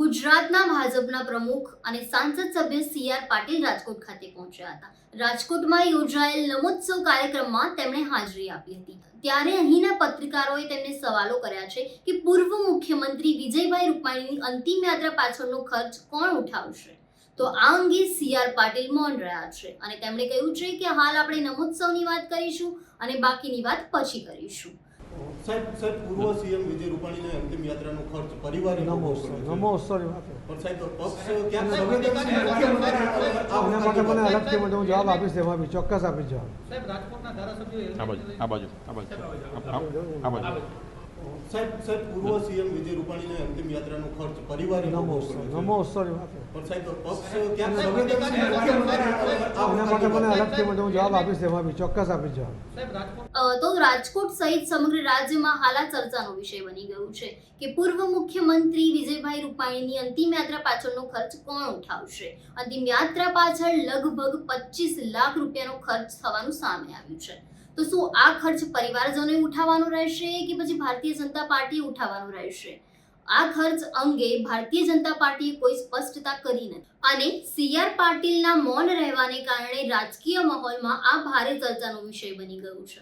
ગુજરાતના ભાજપના પ્રમુખ અને સાંસદ સભ્ય સી આર પાટીલ રાજકોટ ખાતે પહોંચ્યા હતા. રાજકોટમાં યોજાયેલ નમોત્સવ કાર્યક્રમમાં તેમણે હાજરી આપી હતી. ત્યારે અહીંના પત્રકારોએ તેમને સવાલો કર્યા છે કે પૂર્વ મુખ્યમંત્રી વિજયભાઈ રૂપાણીની અંતિમ યાત્રા પાછળનો ખર્ચ કોણ ઉઠાવશે? તો આ અંગે સી આર પાટીલ મૌન રહ્યા છે અને તેમણે કહ્યું છે કે હાલ આપણે નમોત્સવની વાત કરીશું અને બાકીની વાત પછી કરીશું. સાહેબ સાહેબ પૂર્વ સીએમ વિજય રૂપાણીને અંતિમ યાત્રાનો ખર્ચ પરિવારે નમો. પણ સાહેબ પક્ષ એના માટે મને અલગથી હું જવાબ આપીશ બી ચોક્કસ આપીશ જવાબ સાહેબ રાજકોટના ધારાસભ્યો આ બાજુ આ બાજુ આ બાજુ આ- આ- આ બાજુ સાહેબ સાહેબ પૂર્વ સીએમ વિજય રૂપાણીની અંતિમ યાત્રાનો ખર્ચ પરિવારે નમો ભોગવવો ઉત્સવ પડ્યો છે. નમો ઉત્સવની પણ સાહેબ પક્ષ ક્યાંક સંવેદનશીલ મુખ્યમંત્રી આ એના માટે વખતે મને અલગથી મને હું જવાબ આપીશ તેમાં ચોક્કસ આપીશ જવાબ. સાહેબ રાજકોટ અ, તો રાજકોટ સહિત સમગ્ર રાજ્યમાં હાલ ચર્ચાનો વિષય બની ગયું છે કે પૂર્વ મુખ્યમંત્રી વિજયભાઈ રૂપાણીની અંતિમ યાત્રા પાછળનો ખર્ચ કોણ ઉઠાવશે? અંતિમ યાત્રા પાછળ લગભગ પચીસ લાખ રૂપિયાનો ખર્ચ થવાનું સામે આવ્યું છે. તો શું આ ખર્ચ પરિવારજનોએ ઉઠાવવાનો રહેશે કે પછી ભારતીય જનતા પાર્ટીએ ઉઠાવવાનો રહેશે? આ ખર્ચ અંગે ભારતીય જનતા પાર્ટીએ કોઈ સ્પષ્ટતા કરી નથી. અને સીઆર પાટીલના મૌન રહેવાને કારણે રાજકીય માહોલમાં આ ભારે ચર્ચાનો વિષય બની ગયું છે.